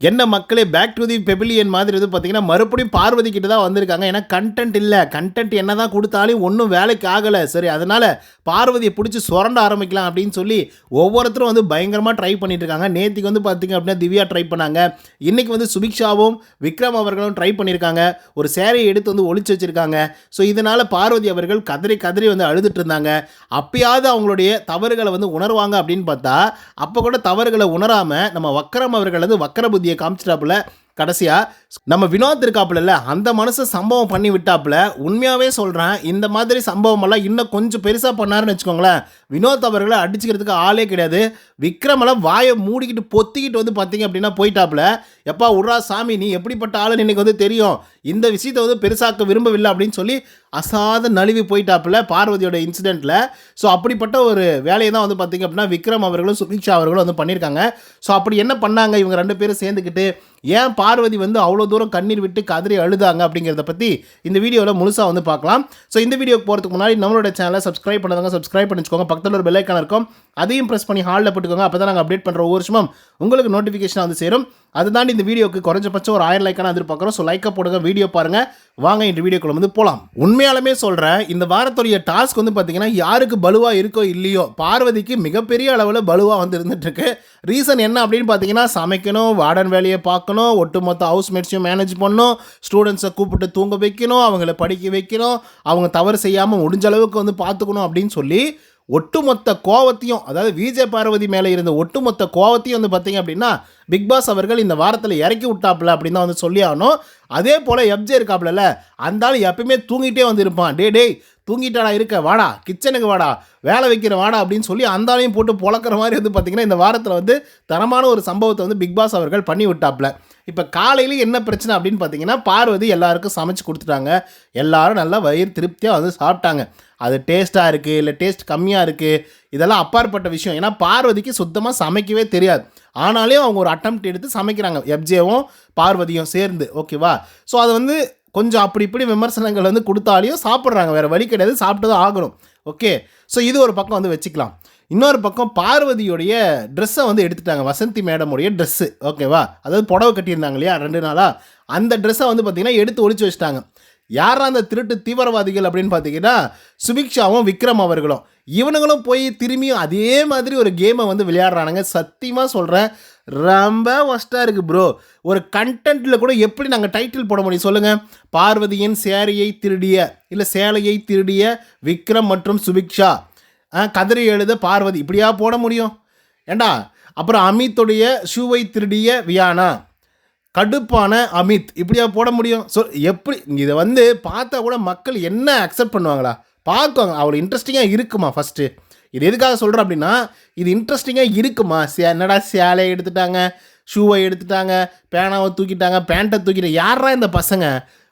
என்ன மக்களே back to the பெபிலியன் மாதிரி இது பார்த்தீங்கன்னா மறுபடியும் பார்வதி கிட்ட தான் வந்திருக்காங்க. ஏன்னா கண்டென்ட் இல்லை. கண்டென்ட் என்ன தான் கொடுத்தாலும் ஒன்றும் வேலைக்கு ஆகலை. சரி அதனால் பார்வதியை பிடிச்சி சுரண்ட ஆரம்பிக்கலாம் அப்படின்னு சொல்லி ஒவ்வொருத்தரும் வந்து பயங்கரமாக ட்ரை பண்ணிட்டு இருக்காங்க. நேற்றுக்கு வந்து பார்த்தீங்க அப்படின்னா திவ்யா ட்ரை பண்ணாங்க. இன்றைக்கி வந்து சுபிக்ஷாவும் விக்ரம் அவர்களும் ட்ரை பண்ணியிருக்காங்க ஒரு சேரையை எடுத்து வந்து ஒழிச்சு வச்சுருக்காங்க. ஸோ இதனால் பார்வதி அவர்கள் கதறி கதறி வந்து அழுதுட்டு இருந்தாங்க. அப்பயாவது அவங்களுடைய தவறுகளை வந்து உணர்வாங்க அப்படின்னு பார்த்தா அப்போ கூட தவறுகளை உணராமல் நம்ம வக்கரம் அவர்கள் வந்து வக்கர புத்தியை காமிச்சிட்டாப்புல கடைசியாக நம்ம வினோத் இருக்காப்புல அந்த மனசை சம்பவம் பண்ணி விட்டாப்புல உண்மையாகவே சொல்கிறேன் இந்த மாதிரி சம்பவமெல்லாம் இன்னும் கொஞ்சம் பெருசாக பண்ணாருன்னு வச்சுக்கோங்களேன் வினோத் அவர்களை அடிச்சுக்கிறதுக்கு ஆளே கிடையாது. விக்ரமெல்லாம் வாயை மூடிக்கிட்டு பொத்திக்கிட்டு வந்து பார்த்தீங்க அப்படின்னா போயிட்டாப்புல எப்பா உட்ரா சாமி நீ எப்படிப்பட்ட ஆளுன்னு இன்னைக்கு வந்து தெரியும். இந்த விஷயத்தை வந்து பெருசாக்க விரும்பவில்லை அப்படின்னு சொல்லி அசாத நழுவி போயிட்டாப்புல பார்வதியோட இன்சிடெண்ட்டில் ஸோ அப்படிப்பட்ட ஒரு வேலையை தான் வந்து பார்த்தீங்க அப்படின்னா விக்ரம் அவர்களும் சுபிக்ஷா அவர்களும் வந்து பண்ணியிருக்காங்க. ஸோ அப்படி என்ன பண்ணாங்க? இவங்க ரெண்டு பேரும் சேர்ந்துக்கிட்டு ஏன் பார்வதி வந்து அவ்வளோ தூரம் கண்ணீர் விட்டு கதறி அழுதாங்க அப்படிங்கிறத பற்றி இந்த வீடியோவில் முழுசாக வந்து பார்க்கலாம். ஸோ இந்த வீடியோக்கு போகிறதுக்கு முன்னாடி நம்மளோட சேனலை சப்ஸ்கிரைப் பண்ணதாங்க சப்ஸ்கிரைப் பண்ணிச்சுக்கோங்க. பக்கத்தில் ஒரு பெல்லைக்கான இருக்கும். அதையும் ப்ரெஸ் பண்ணி ஹாலில் போட்டுக்கோங்க. அப்போ தான் நாங்கள் அப்டேட் பண்ணுற ஒவ்வொரு வருஷமும் உங்களுக்கு நோட்டிஃபிகேஷன் வந்து சேரும். அது தாண்டி இந்த வீடியோக்கு குறைஞ்சபட்சம் ஒரு ஆயிரம் லைக்கான எதிர்பார்க்குறோம். ஸோ லைக்காக போடுங்க வீடியோ பாருங்கள் வாங்க இந்த வீடியோக்குள்ள வந்து போகலாம் உண்மையாலுமே சொல்கிறேன் இந்த வாரத்துடைய டாஸ்க் வந்து பார்த்தீங்கன்னா யாருக்கு பலுவாக இருக்கோ இல்லையோ பார்வதிக்கு மிகப்பெரிய அளவில் பலுவாக வந்து இருந்துட்டுருக்கு. ரீசன் என்ன அப்படின்னு பார்த்தீங்கன்னா சமைக்கணும் வார்டன் வேலையை பார்க்கணும் ஒட்டுமொத்த ஹவுஸ் மேட்ஸையும் மேனேஜ் பண்ணணும் ஸ்டூடெண்ட்ஸை கூப்பிட்டு தூங்க வைக்கணும் அவங்கள படிக்க வைக்கணும் அவங்க தவறு செய்யாமல் முடிஞ்ச அளவுக்கு வந்து பார்த்துக்கணும் அப்படின்னு சொல்லி ஒட்டுமொத்த கோவத்தையும் அதாவது விஜய் பார்வதி மேலே இருந்த ஒட்டுமொத்த கோவத்தையும் வந்து பார்த்தீங்க அப்படின்னா பிக் பாஸ் அவர்கள் இந்த வாரத்தில் இறக்கி விட்டாப்புல அப்படின்னு தான் வந்து சொல்லி ஆகணும். அதே போல் எப்ஜே இருக்காப்புல அந்த ஆள் எப்பயுமே தூங்கிட்டே வந்து இருப்பான். டே டேய் தூங்கிட்டாடா இருக்க வாடா கிச்சனுக்கு வாடா வேலை வைக்கிற வாடா அப்படின்னு சொல்லி அந்த ஆளையும் போட்டு புழக்கிற மாதிரி வந்து பார்த்திங்கன்னா இந்த வாரத்தில் வந்து தரமான ஒரு சம்பவத்தை வந்து பிக் பாஸ் அவர்கள் பண்ணி விட்டாப்புல. இப்போ காலையில் என்ன பிரச்சனை அப்படின்னு பார்த்தீங்கன்னா பார்வதி எல்லாருக்கும் சமைச்சு கொடுத்துட்டாங்க. எல்லாரும் நல்லா வயிறு திருப்தியாக வந்து சாப்பிட்டாங்க. அது டேஸ்ட்டாக இருக்குது இல்லை டேஸ்ட் கம்மியாக இருக்குது இதெல்லாம் அப்பாற்பட்ட விஷயம். ஏன்னா பார்வதிக்கு சுத்தமாக சமைக்கவே தெரியாது. ஆனாலே அவங்க ஒரு அட்டம்ப்ட் எடுத்து சமைக்கிறாங்க. எப்ஜேவும் பார்வதியும் சேர்ந்து ஓகேவா ஸோ அது வந்து கொஞ்சம் அப்படி இப்படி விமர்சனங்கள் வந்து கொடுத்தாலையும் சாப்பிட்றாங்க. வேறு வழி கிடையாது. சாப்பிட்டு தான் ஆகணும். ஓகே ஸோ இது ஒரு பக்கம் வந்து வச்சுக்கலாம். இன்னொரு பக்கம் பார்வதியுடைய ட்ரெஸ்ஸை வந்து எடுத்துட்டாங்க. வசந்தி மேடமுடைய ட்ரெஸ்ஸு ஓகேவா அதாவது புடவை கட்டியிருந்தாங்க இல்லையா? ரெண்டு நாளாக அந்த ட்ரெஸ்ஸை வந்து பார்த்திங்கன்னா எடுத்து ஒழிச்சு வச்சுட்டாங்க. யாரா அந்த திருட்டு தீவிரவாதிகள் அப்படின்னு பார்த்தீங்கன்னா சுபிக்ஷாவும் விக்ரம் அவர்களும். இவனுங்களும் போய் திரும்பியும் அதே மாதிரி ஒரு கேமை வந்து விளையாடுறானுங்க. சத்தியமாக சொல்கிறேன் ரொம்ப ஒஸ்ட்டாக இருக்குது ப்ரோ ஒரு கண்டென்ட்டில் கூட எப்படி நாங்கள் டைட்டில் போட முடியும் சொல்லுங்கள் பார்வதியின் சேரையை திருடிய இல்லை சேலையை திருடிய விக்ரம் மற்றும் சுபிக்ஷா. ஆ, எழுத பார்வதி. இப்படியா போட முடியும்? ஏண்டா? அப்புறம் அமித்துடைய ஷூவை திருடிய வியானா. கடுப்பான அமித். இப்படியா போட முடியும்? ஸோ எப்படி இதை வந்து பார்த்தா கூட மக்கள் என்ன அக்செப்ட் பண்ணுவாங்களா? பார்க்குவாங்க. அவ்வளோ இன்ட்ரெஸ்டிங்காக இருக்குமா ஃபஸ்ட்டு இது எதுக்காக சொல்கிறேன் அப்படின்னா இது இன்ட்ரெஸ்டிங்காக இருக்குமா? சே என்னடா சேலையை எடுத்துட்டாங்க ஷூவை எடுத்துட்டாங்க பேனாவை தூக்கிட்டாங்க பேண்ட்டை தூக்கிட்டாங்க யாரா இந்த பசங்க?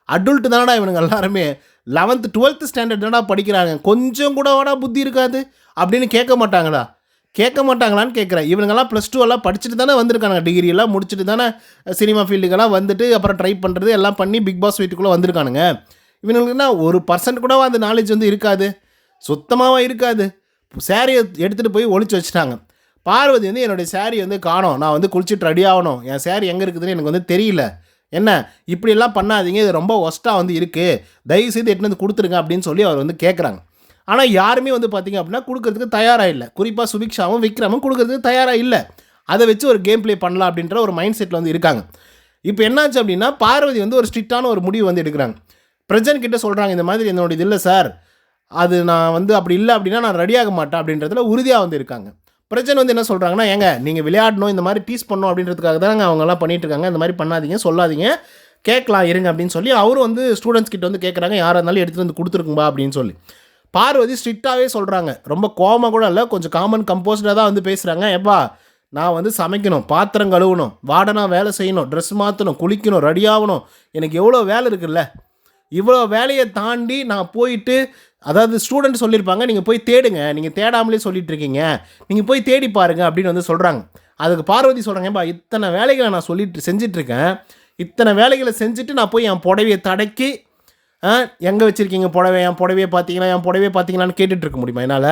அடல்ட்டு தானடா இவனுங்க எல்லாருமே. லெவன்த்து டுவெல்த்து ஸ்டாண்டர்ட் தானடா படிக்கிறாங்க கொஞ்சம் கூட வாடா புத்தி இருக்காது அப்படின்னு கேட்க மாட்டாங்களா? கேட்க மாட்டாங்களான்னு கேட்குறேன். இவனுங்கெல்லாம் ப்ளஸ் டூ எல்லாம் படிச்சுட்டு தானே வந்திருக்காங்க டிகிரி எல்லாம் முடிச்சுட்டு தானே சினிமா ஃபீல்டுக்கெல்லாம் வந்துட்டு அப்புறம் ட்ரை பண்ணுறது எல்லாம் பண்ணி பிக் பாஸ் வீட்டுக்குள்ளே வந்திருக்கானுங்க. இவனுங்களுக்குன்னா ஒரு பர்சன்ட் கூட அந்த நாலேஜ் வந்து இருக்காது. சுத்தமாகவே இருக்காது. சேரீயை எடுத்துகிட்டு போய் ஒழிச்சு வச்சுட்டாங்க. பார்வதி வந்து என்னுடைய சேரீ வந்து காணும். நான் வந்து குளிச்சுட்டு ரெடி ஆகணும். என் சேரீ எங்கே இருக்குதுன்னு எனக்கு வந்து தெரியல. என்ன? இப்படியெல்லாம் பண்ணாதீங்க. இது ரொம்ப ஒஸ்ட்டாக வந்து இருக்குது தயவுசெய்து எட்டுன்னு வந்து கொடுத்துருங்க அப்படின்னு சொல்லி அவர் வந்து கேட்குறாங்க ஆனால் யாருமே வந்து பார்த்தீங்க அப்படின்னா கொடுக்கறதுக்கு தயாராக இல்லை. குறிப்பாக சுபிக்ஷாவும் விக்ரமும் கொடுக்கறதுக்கு தயாராக இல்லை. அதை வச்சு ஒரு கேம் ப்ளே பண்ணலாம் அப்படின்ற ஒரு மைண்ட் செட்டில் வந்து இருக்காங்க. இப்போ என்னாச்சு அப்படின்னா பார்வதி வந்து ஒரு ஸ்ட்ரிக்டான ஒரு முடிவு வந்து எடுக்கிறாங்க. பிரஜன் கிட்ட சொல்கிறாங்க இந்த மாதிரி என்னோட இது இல்லை சார். அது நான் வந்து அப்படி இல்லை அப்படின்னா நான் ரெடியாக மாட்டேன் அப்படின்றதுல உறுதியாக வந்து இருக்காங்க. பிரஜன் வந்து என்ன சொல்கிறாங்கன்னா ஏங்க நீங்கள் விளையாடணும் இந்த மாதிரி டீஸ் பண்ணணும் அப்படின்றதுக்காக தாங்க அவங்கெல்லாம் பண்ணிகிட்ருக்காங்க இருக்காங்க. இந்த மாதிரி பண்ணாதீங்க சொல்லாதீங்க. கேட்கலாம் இருங்க அப்படின்னு சொல்லி அவரும் வந்து ஸ்டூடெண்ட்ஸ் கிட்ட வந்து கேட்குறாங்க யாராக இருந்தாலும் எடுத்துகிட்டு வந்து கொடுத்துருக்கும்பா அப்படின்னு சொல்லி. பார்வதி ஸ்ட்ரிக்டாகவே சொல்கிறாங்க ரொம்ப கோமம் கூட இல்லை கொஞ்சம் காமன் கம்போஸ்டாக தான் வந்து பேசுகிறாங்க எப்பா நான் வந்து சமைக்கணும் பாத்திரம் கழுவணும் வாடனாக வேலை செய்யணும் ட்ரெஸ் மாற்றணும் குளிக்கணும் ரெடி ஆகணும். எனக்கு எவ்வளோ வேலை இருக்குல்ல? இவ்வளோ வேலையை தாண்டி நான் போயிட்டு அதாவது ஸ்டூடெண்ட் சொல்லியிருப்பாங்க நீங்கள் போய் தேடுங்க நீங்கள் தேடாமலே சொல்லிட்டு இருக்கீங்க நீங்கள் போய் தேடி பாருங்க அப்படின்னு வந்து சொல்கிறாங்க அதுக்கு பார்வதி சொல்கிறாங்க ஏன்பா இத்தனை வேலைகளை நான் சொல்லிட்டு செஞ்சிட்ருக்கேன் இத்தனை வேலைகளை செஞ்சுட்டு நான் போய் என் புடவையை தடக்கி எங்கே வச்சுருக்கீங்க புடவை? என் புடவையை பார்த்தீங்களா? என் புடவையை பார்த்தீங்களான்னு கேட்டுட்டு இருக்க முடியுமா என்னால்?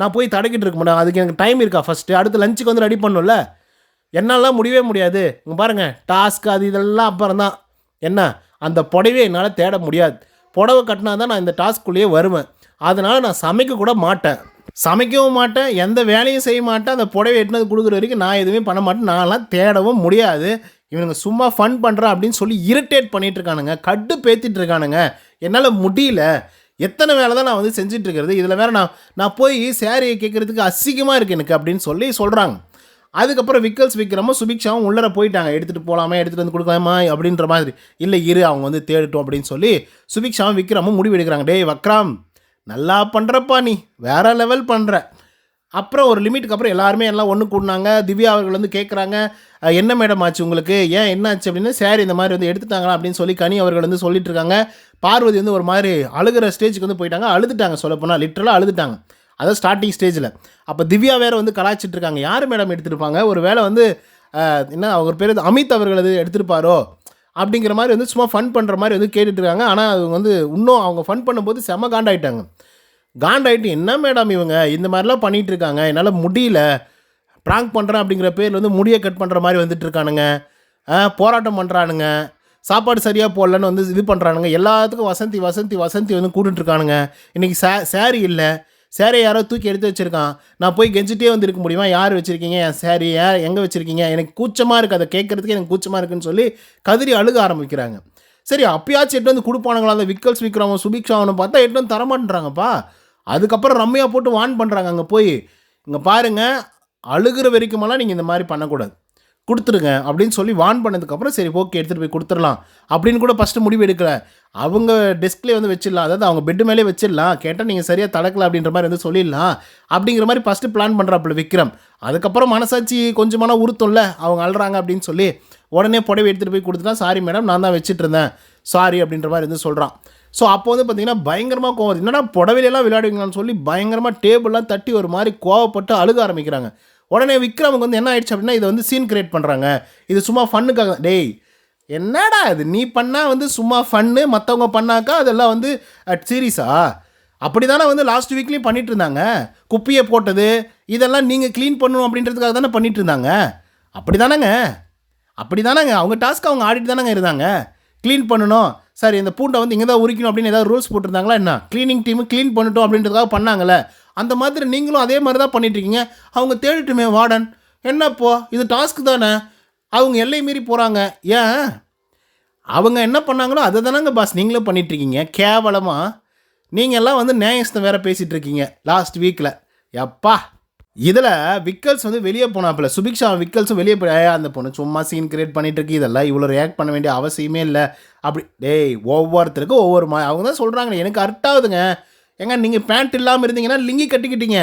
நான் போய் தடக்கிட்டு இருக்க முடியும் அதுக்கு எனக்கு டைம் இருக்கா ஃபஸ்ட்டு அடுத்து லஞ்சுக்கு வந்து ரெடி பண்ணும்ல? என்னால் முடியவே முடியாது. இங்கே பாருங்கள் டாஸ்க் அது இதெல்லாம் அப்புறம் தான். என்ன? அந்த புடவையை என்னால் தேட முடியாது. புடவை கட்டினா தான் நான் இந்த டாஸ்க்குள்ளேயே வருவேன். அதனால் நான் சமைக்க கூட மாட்டேன். சமைக்கவும் மாட்டேன். எந்த வேலையும் செய்ய மாட்டேன். அந்த புடவை எட்டினது கொடுக்குற வரைக்கும் நான் எதுவுமே பண்ண மாட்டேன். நான்லாம் தேடவும் முடியாது. இவனுங்க சும்மா ஃபன் பண்ணுறேன் அப்படின்னு சொல்லி இரிட்டேட் பண்ணிட்டு இருக்கானுங்க கட்டு பேத்திட்டு இருக்கானுங்க என்னால் முடியல. எத்தனை வேலை தான் நான் வந்து செஞ்சுட்டு இருக்கிறது இதில் வேற நான் நான் போய் சேரீயை கேட்குறதுக்கு அசிங்கமாக இருக்குது எனக்கு அப்படின்னு சொல்லி சொல்கிறாங்க அதுக்கப்புறம் விக்கல்ஸ் விக்ரமும் சுபிக்ஷாவும் உள்ளர போயிட்டாங்க. எடுத்துகிட்டு போகலாமா எடுத்துகிட்டு வந்து கொடுக்கலாமா அப்படின்ற மாதிரி. இல்லை இரு அவங்க வந்து தேடட்டும் அப்படின்னு சொல்லி சுபிக்ஷாவும் விக்ரமும் முடிவு எடுக்கிறாங்க. டேய் வக்ராம் நல்லா பண்ணுறப்பா நீ. வேற லெவல் பண்ணுற அப்புறம் ஒரு லிமிட்டுக்கு அப்புறம் எல்லாருமே எல்லாம் ஒன்று கூடினாங்க. திவ்யா அவர்கள் வந்து கேட்குறாங்க என்ன மேடம் ஆச்சு உங்களுக்கு? ஏன் என்ன ஆச்சு அப்படின்னு சார் இந்த மாதிரி வந்து எடுத்துட்டாங்களா அப்படின்னு சொல்லி கனி அவர்கள் வந்து சொல்லிட்டு இருக்காங்க. பார்வதி வந்து ஒரு மாதிரி அழுகிற ஸ்டேஜுக்கு வந்து போயிட்டாங்க. அழுதுட்டாங்க சொல்லப்போனால் லிட்டரலாக அழுதுட்டாங்க. அதாவது ஸ்டார்டிங் ஸ்டேஜில் அப்போ திவ்யா வேறு வந்து கலாய்ச்சிட்டு இருக்காங்க. யார் மேடம் எடுத்திருப்பாங்க? ஒரு வேளை வந்து என்ன அவர் பேர் அமித் அவர்கள் அது எடுத்திருப்பாரோ? அப்படிங்கிற மாதிரி வந்து சும்மா ஃபன் பண்ணுற மாதிரி வந்து கேட்டுட்ருக்காங்க ஆனால் அவங்க வந்து இன்னும் அவங்க ஃபன் பண்ணும்போது செம காண்டாயிட்டாங்க. காண்டாயிட்டு என்ன மேடம் இவங்க? இந்த மாதிரிலாம் பண்ணிகிட்டு இருக்காங்க என்னால் முடியல. ப்ராங்க் பண்ணுறேன் அப்படிங்கிற பேரில் வந்து முடியை கட் பண்ணுற மாதிரி வந்துட்டு இருக்கானுங்க போராட்டம் பண்ணுறானுங்க சாப்பாடு சரியாக போடலன்னு வந்து இது பண்ணுறானுங்க எல்லாத்துக்கும் வசந்தி வசந்தி வசந்தி வந்து கூட்டுட்ருக்கானுங்க இன்றைக்கி சே சேரீ இல்லை. சேரீ யாரோ தூக்கி எடுத்து வச்சுருக்கான். நான் போய் கெஞ்சிட்டே வந்து இருக்க முடியுமா? யார் வச்சுருக்கீங்க? என் சேரீ யார் எங்கே வச்சுருக்கீங்க? எனக்கு கூச்சமாக இருக்குது அதை கேட்குறதுக்கு எனக்கு கூச்சமாக இருக்குன்னு சொல்லி கதிரி அழுக ஆரம்பிக்கிறாங்க. சரி அப்பயாச்சும் எட்டு வந்து கொடுப்பானுங்களா? அந்த விக்கல்ஸ் விக்ரமன் சுபிக்ஷாவனு பார்த்தா எட்டு வந்து தரமாட்டேன்றாங்கப்பா. அதுக்கப்புறம் ரம்யா போட்டு வான் பண்ணுறாங்க அங்கே போய் இங்கே பாருங்கள் அழுகிற வரைக்குமெல்லாம் நீங்கள் இந்த மாதிரி பண்ணக்கூடாது. கொடுத்துருங்க அப்படின்னு சொல்லி வான் பண்ணதுக்கப்புறம் சரி ஓகே எடுத்துகிட்டு போய் கொடுத்துடலாம் அப்படின்னு கூட ஃபஸ்ட்டு முடிவு எடுக்கல. அவங்க டெஸ்க்லேயே வந்து வச்சிடலாம் அதாவது அவங்க பெட்டு மேலே வச்சிடலாம் கேட்டால் நீங்கள் சரியாக தடக்கல அப்படின்ற மாதிரி வந்து சொல்லிடலாம் அப்படிங்கிற மாதிரி ஃபஸ்ட்டு பிளான் பண்ணுறாப்புல விக்ரம். அதுக்கப்புறம் மனசாட்சி கொஞ்சமான உறுத்தம்ல அவங்க அழுறாங்க அப்படின்னு சொல்லி உடனே புடவை எடுத்துகிட்டு போய் கொடுத்துட்டா சாரி மேடம் நான் தான் வச்சுட்டு இருந்தேன். சாரி அப்படின்ற மாதிரி வந்து சொல்கிறான் ஸோ அப்போ வந்து பார்த்தீங்கன்னா பயங்கரமாக கோவம் என்னடா புடவையிலலாம் விளையாடுவீங்களான்னு சொல்லி பயங்கரமாக டேபிள்லாம் தட்டி ஒரு மாதிரி கோவப்பட்டு அழுக ஆரம்பிக்கிறாங்க. உடனே விக்ரமுக்கு வந்து என்ன ஆயிடுச்சு அப்படின்னா இதை வந்து சீன் கிரியேட் பண்ணுறாங்க இது சும்மா ஃபன்னுக்காக டேய் என்னடா இது? நீ பண்ணால் வந்து சும்மா ஃபன்னு மற்றவங்க பண்ணாக்கா அதெல்லாம் வந்து சீரியஸா அப்படி தானே வந்து லாஸ்ட் வீக்லேயும் பண்ணிட்டு இருந்தாங்க. குப்பையை போட்டது இதெல்லாம் நீங்கள் க்ளீன் பண்ணணும் அப்படின்றதுக்காக தானே பண்ணிட்டு இருந்தாங்க. அப்படி தானேங்க அப்படி தானேங்க அவங்க டாஸ்க் அவங்க ஆடிட்டு தானேங்க இருந்தாங்க. க்ளீன் பண்ணணும். சரி இந்த பூண்டை வந்து இங்கே தான் உரிக்கணும் அப்படின்னு ஏதாவது ரூல்ஸ் போட்டிருந்தாங்களா என்ன? க்ளீனிங் டீமு க்ளீன் பண்ணட்டும் அப்படின்றதுக்காக பண்ணாங்களே அந்த மாதிரி நீங்களும் அதே மாதிரி தான் பண்ணிட்டு இருக்கீங்க அவங்க தேடிட்டுமே வார்டன் என்னப்போ? இது டாஸ்க் தானே? அவங்க எல்லை மீறி போகிறாங்க ஏன்? அவங்க என்ன பண்ணாங்களோ அதை தானங்க பாஸ் நீங்களும் பண்ணிகிட்ருக்கீங்க கேவலமாக நீங்கள் எல்லாம் வந்து நியாயஸ்தம் வேறு பேசிகிட்ருக்கீங்க லாஸ்ட் வீக்கில் எப்பா இதில் விக்கல்ஸ் வந்து வெளியே போனாப்புல. சுபிக்ஷா விக்கல்ஸும் வெளியே போய் அந்த பொண்ணு சும்மா சீன் கிரியேட் பண்ணிட்டு இருக்கு. இதெல்லாம் இவ்வளோ ரியாக்ட் பண்ண வேண்டிய அவசியமே இல்லை. அப்படி டேய் ஒவ்வொருத்தருக்கும் ஒவ்வொரு மா அவங்க தான் சொல்கிறாங்க எனக்கு அர்ட்டாகுதுங்க ஏங்க நீங்கள் பேண்ட் இல்லாமல் இருந்தீங்கன்னா லிங்கி கட்டிக்கிட்டீங்க.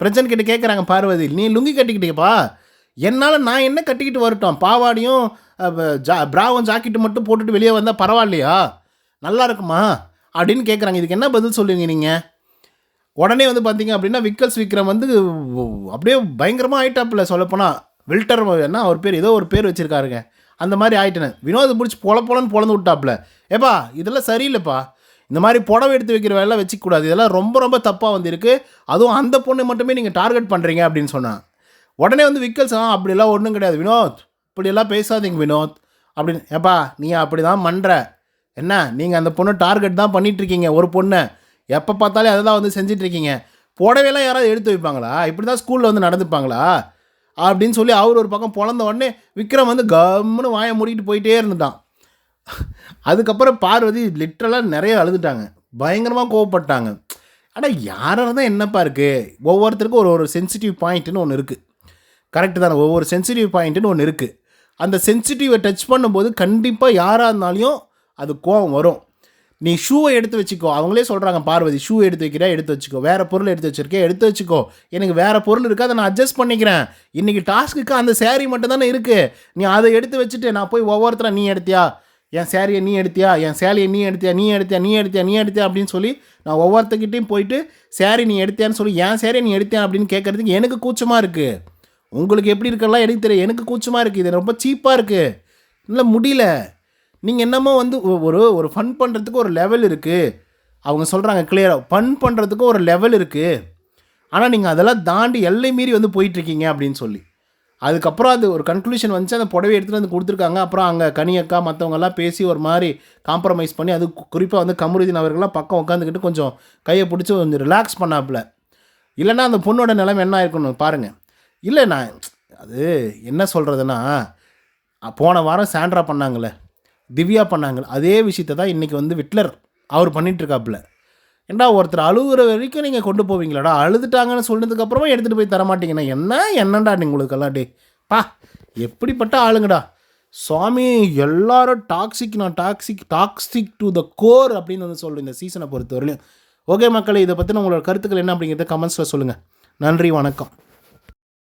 பிரச்சனை கிட்ட கேட்குறாங்க பார்வதி நீ லுங்கி கட்டிக்கிட்டீங்கப்பா. என்னால் நான் என்ன கட்டிக்கிட்டு வரட்டும்? பாவாடியும் ஜா பிராவும் ஜாக்கெட்டு மட்டும் போட்டுட்டு வெளியே வந்தால் பரவாயில்லையா? நல்லா இருக்குமா? அப்படின்னு கேட்குறாங்க இதுக்கு என்ன பதில் சொல்லுவீங்க நீங்கள் உடனே வந்து பார்த்தீங்க அப்படின்னா விக்கல்ஸ் விக்ரம் வந்து அப்படியே பயங்கரமாக ஆயிட்டாப்புல சொல்லப்போனால் வில்டர் என்ன அவர் பேர் ஏதோ ஒரு பேர் வச்சுருக்காருங்க. அந்த மாதிரி ஆயிட்டேன். வினோதை பிடிச்சி பொல பொலன்னு பொழந்து விட்டாப்புல. ஏப்பா இதெல்லாம் சரியில்லைப்பா. இந்த மாதிரி புடவை எடுத்து வைக்கிற வேலை வச்சுக்கூடாது இதெல்லாம் ரொம்ப ரொம்ப தப்பாக வந்திருக்கு. அதுவும் அந்த பொண்ணை மட்டுமே நீங்கள் டார்கெட் பண்ணுறீங்க அப்படின்னு சொன்னான். உடனே வந்து விக்கல்ஸ் ஆ அப்படிலாம் ஒன்றும் கிடையாது. வினோத் இப்படியெல்லாம் பேசாதீங்க வினோத். அப்படின்னு ஏப்பா நீ அப்படி தான் பண்ணுற என்ன நீங்கள் அந்த பொண்ணு டார்கெட் தான் பண்ணிகிட்ருக்கீங்க இருக்கீங்க ஒரு பொண்ணை. எப்போ பார்த்தாலே அதை தான் வந்து செஞ்சிட்ருக்கீங்க. புடவையெல்லாம் யாராவது எடுத்து வைப்பாங்களா? இப்படி தான் ஸ்கூலில் வந்து நடந்துப்பாங்களா? அப்படின்னு சொல்லி அவர் ஒரு பக்கம் பிறந்த உடனே விக்ரம் வந்து கம்முன்னு வாயை மூடிக்கிட்டு போயிட்டே இருந்துட்டான். அதுக்கப்புறம் பார்வதி லிட்ரலாக நிறைய அழுதுட்டாங்க. பயங்கரமாக கோவப்பட்டாங்க. ஆனால் யாராக தான் என்னப்பா இருக்குது ஒவ்வொருத்தருக்கும் ஒரு ஒரு சென்சிட்டிவ் பாயிண்ட்டுன்னு ஒன்று இருக்குது கரெக்டு தானே? ஒவ்வொரு சென்சிட்டிவ் பாயிண்ட்டுன்னு ஒன்று இருக்குது அந்த சென்சிட்டிவை டச் பண்ணும்போது கண்டிப்பாக யாராக இருந்தாலும் அது கோவம் வரும். நீ ஷூவை எடுத்து வச்சுக்கோ. அவங்களே சொல்கிறாங்க பார்வதி ஷூ எடுத்து வைக்கிறா எடுத்து வச்சுக்கோ. வேறு பொருள் எடுத்து வச்சுருக்கேன் எடுத்து வச்சுக்கோ. எனக்கு வேறு பொருள் இருக்குது அதை நான் அட்ஜஸ்ட் பண்ணிக்கிறேன். இன்றைக்கி டாஸ்க்குக்கு அந்த சேரீ மட்டும் தானே இருக்குது நீ அதை எடுத்து வச்சுட்டு நான் போய் ஒவ்வொருத்தரை நீ எடுத்தியா? என் சேரீயை நீ எடுத்தியா? என் சேலையை நீ எடுத்தியா? நீ எடுத்தியா? நீ எடுத்தியா? நீ எடுத்தியா? அப்படின்னு சொல்லி நான் ஒவ்வொருத்தக்கிட்டையும் போயிட்டு சேரீ நீ எடுத்தியான்னு சொல்லி என் சேரீ நீ எடுத்தியா? அப்படின்னு கேட்குறதுக்கு எனக்கு கூச்சமாக இருக்குது உங்களுக்கு எப்படி இருக்கலாம் எனக்கு தெரியும் எனக்கு கூச்சமாக இருக்குது இது ரொம்ப சீப்பாக இருக்குது இல்லை முடியல. நீங்கள் என்னமோ வந்து ஒரு ஒரு ஃபன் பண்ணுறதுக்கு ஒரு லெவல் இருக்குது அவங்க சொல்கிறாங்க கிளியராக ஃபன் பண்ணுறதுக்கு ஒரு லெவல் இருக்குது ஆனால் நீங்கள் அதெல்லாம் தாண்டி எல்லை மீறி வந்து போயிட்டுருக்கீங்க அப்படின்னு சொல்லி. அதுக்கப்புறம் அது ஒரு கன்க்ளூஷன் வந்துச்சு அந்த புடவை எடுத்துகிட்டு வந்து கொடுத்துருக்காங்க. அப்புறம் அங்கே கனியக்கா மற்றவங்கெல்லாம் பேசி ஒரு மாதிரி காம்ப்ரமைஸ் பண்ணி அது குறிப்பாக வந்து கமருதீன் அவர்கள்லாம் பக்கம் உட்காந்துக்கிட்டு கொஞ்சம் கையை பிடிச்சி கொஞ்சம் ரிலாக்ஸ் பண்ணாப்புல. இல்லைன்னா அந்த பொண்ணோட நிலைமை என்ன இருக்கணும் பாருங்கள் இல்லை நான் அது என்ன சொல்கிறதுனா போன வாரம் சாண்ட்ரா பண்ணாங்களே திவ்யா பண்ணாங்க. அதே விஷயத்தை தான் இன்றைக்கி வந்து விட்லர் அவர் பண்ணிகிட்ருக்காப்புல ஏண்டா ஒருத்தர் அழுகுற வரைக்கும் நீங்கள் கொண்டு போவீங்களாடா? அழுதுட்டாங்கன்னு சொன்னதுக்கப்புறமா எடுத்துகிட்டு போய் தரமாட்டீங்கண்ணா என்ன? என்னண்டா நீங்கள் உங்களுக்கெல்லாம் டே பா எப்படிப்பட்ட ஆளுங்கடா? சுவாமி எல்லாரும் டாக்ஸிக் நான் toxic toxic to the core அப்படின்னு வந்து சொல்கிறேன் இந்த சீசனை பொறுத்தவரையிலும். ஓகே மக்களே இதை பற்றின உங்களோட கருத்துக்கள் என்ன அப்படிங்கிறத கமெண்ட்ஸில் சொல்லுங்கள் நன்றி வணக்கம்.